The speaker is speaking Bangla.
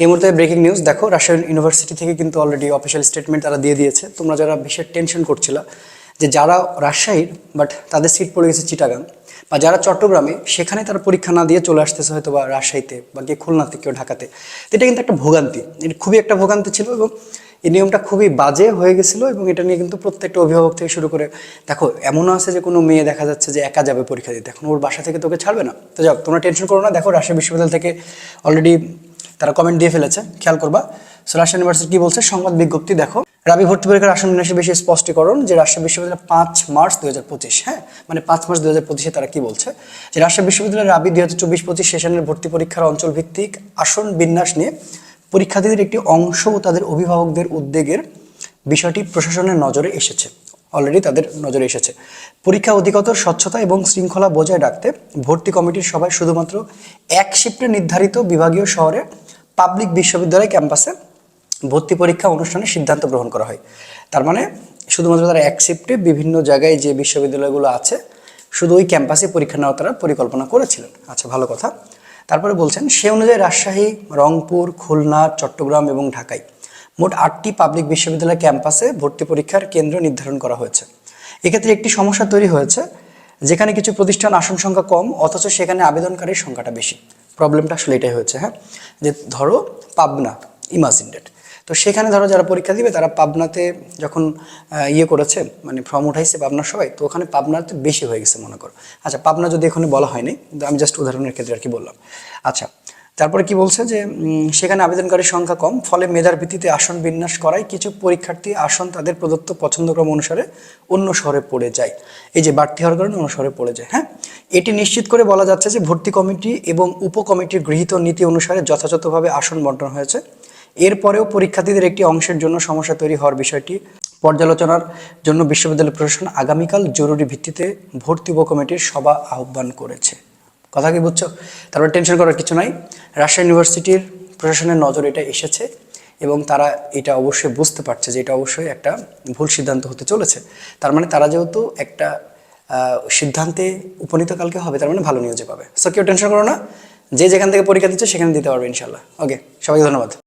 এই মুহূর্তে ব্রেকিং নিউজ দেখো রাজশাহী ইউনিভার্সিটি থেকে কিন্তু অলরেডি অফিসিয়াল স্টেটমেন্ট তারা দিয়ে দিয়েছে। তোমরা যারা বিশেষ টেনশন করছিল যে যারা রাজশাহীর বাট তাদের সিট পড়ে গেছে চিটাগাং, বা যারা চট্টগ্রামে, সেখানে তারা পরীক্ষা না দিয়ে চলে আসতেছে হয়তো বা রাজশাহীতে, বা কেউ খুলনাতে, কেউ ঢাকাতে। এটা কিন্তু একটা ভোগান্তি। এটা খুবই একটা ভোগান্তি ছিল এবং এই নিয়মটা খুবই বাজে হয়ে গেছিল এবং এটা নিয়ে কিন্তু প্রত্যেকটা অভিভাবক থেকে শুরু করে, দেখো, এমনও আছে যে কোনো মেয়ে দেখা যাচ্ছে যে একা যাবে পরীক্ষা দিতে। এখন ওর বাসা থেকে তোকে ছাড়বে না। তো যাক তোমরা টেনশন করো না। দেখো, রাজশাহী বিশ্ববিদ্যালয় থেকে অলরেডি তারা কমেন্ট দিয়ে ফেলেছে, খেয়াল করবা। সো রাজশাহী ইউনিভার্সিটি কি বলছে? সংবাদ বিজ্ঞপ্তি, দেখো। রাবি ভর্তি পরীক্ষার আসন বিন্যাসে বেশি স্পষ্টীকরণ, যে রাজশাহী বিশ্ববিদ্যালয় পাঁচ মার্চ দুই হাজার পঁচিশ হ্যাঁ? মানে পাঁচ মার্চ দুই হাজার পঁচিশে তারা কি বলছে? যে রাজশাহী বিশ্ববিদ্যালয়ের রাবি দুই হাজার চব্বিশ পঁচিশ সেশনের ভর্তি পরীক্ষার অঞ্চল ভিত্তিক আসন বিন্যাস নিয়ে পরীক্ষার্থীদের একটি অংশ ও তাদের অভিভাবকদের উদ্বেগের বিষয়টি প্রশাসনের নজরে এসেছে। অলরেডি তাদের নজরে এসেছে। পরীক্ষা অধিকতর স্বচ্ছতা এবং শৃঙ্খলা বজায় রাখতে ভর্তি কমিটির সভায় শুধুমাত্র এক শিফটে নির্ধারিত বিভাগীয় শহরে পাবলিক বিশ্ববিদ্যালয় ক্যাম্পাসে ভর্তি পরীক্ষা অনুষ্ঠানে সিদ্ধান্ত গ্রহণ করা হয়। তার মানে শুধুমাত্র তারা অ্যাকসেপ্টে বিভিন্ন জায়গায় যে বিশ্ববিদ্যালয়গুলো আছে, শুধু ওই ক্যাম্পাসে পরীক্ষা নেওয়া তারা পরিকল্পনা করেছিলেন। আচ্ছা ভালো কথা। তারপরে বলছেন, সে অনুযায়ী রাজশাহী, রংপুর, খুলনা, চট্টগ্রাম এবং ঢাকায় মোট আটটি পাবলিক বিশ্ববিদ্যালয় ক্যাম্পাসে ভর্তি পরীক্ষার কেন্দ্র নির্ধারণ করা হয়েছে। এক্ষেত্রে একটি সমস্যা তৈরি হয়েছে, যেখানে কিছু প্রতিষ্ঠান আসন সংখ্যা কম, অথচ সেখানে আবেদনকারীর সংখ্যাটা বেশি। প্রবলেমটা আসলে এটাই হয়েছে হ্যাঁ? যে ধরো পাবনা ইমাজিনেড তো সেখানে ধরো যারা পরীক্ষা দিবে, তারা পাবনাতে যখন ইয়ে করেছে মানে ফর্ম উঠাইছে পাবনার সবাই, তো ওখানে পাবনাতে বেশি হয়ে গেছে মনে করো। আচ্ছা পাবনা যদি এখানে বলা হয়নি, আমি জাস্ট উদাহরণের ক্ষেত্রে আর কি বললাম। আচ্ছা তারপরে কি বলছে যে সেখানে আবেদনকারীর সংখ্যা কম, ফলে মেধার ভিত্তিতে আসন বিন্যাস করায় কিছু পরীক্ষার্থী আসন তাদের প্রদত্ত পছন্দক্রম অনুসারে অন্য শহরে পড়ে যায়। এই যে বাড়তি হওয়ার কারণে অন্য শহরে পড়ে যায় হ্যাঁ? এটি নিশ্চিত করে বলা যাচ্ছে যে ভর্তি কমিটি এবং উপকমিটির গৃহীত নীতি অনুসারে যথাযথভাবে আসন বন্টন হয়েছে। এরপরেও পরীক্ষার্থীদের একটি অংশের জন্য সমস্যা তৈরি হওয়ার বিষয়টি পর্যালোচনার জন্য বিশ্ববিদ্যালয় প্রশাসন আগামীকাল জরুরি ভিত্তিতে ভর্তি উপকমিটির সভা আহ্বান করেছে। কথা কি বুঝছ? তারপর টেনশন করার কিছু নাই। রাজশাহী ইউনিভার্সিটির প্রশাসনের নজর এটা এসেছে এবং তারা এটা অবশ্যই বুঝতে পারছে যে এটা অবশ্যই একটা ভুল সিদ্ধান্ত হতে চলেছে। তার মানে তারা যেহেতু একটা সিদ্ধান্তে উপনীত কালকে হবে, তার মানে ভালো নিউজে পাবে। সো কেউ টেনশন করো না। যে যেখান থেকে পরীক্ষা দিচ্ছে সেখানে দিতে পারবে ইনশাল্লাহ ওকে সবাইকে ধন্যবাদ।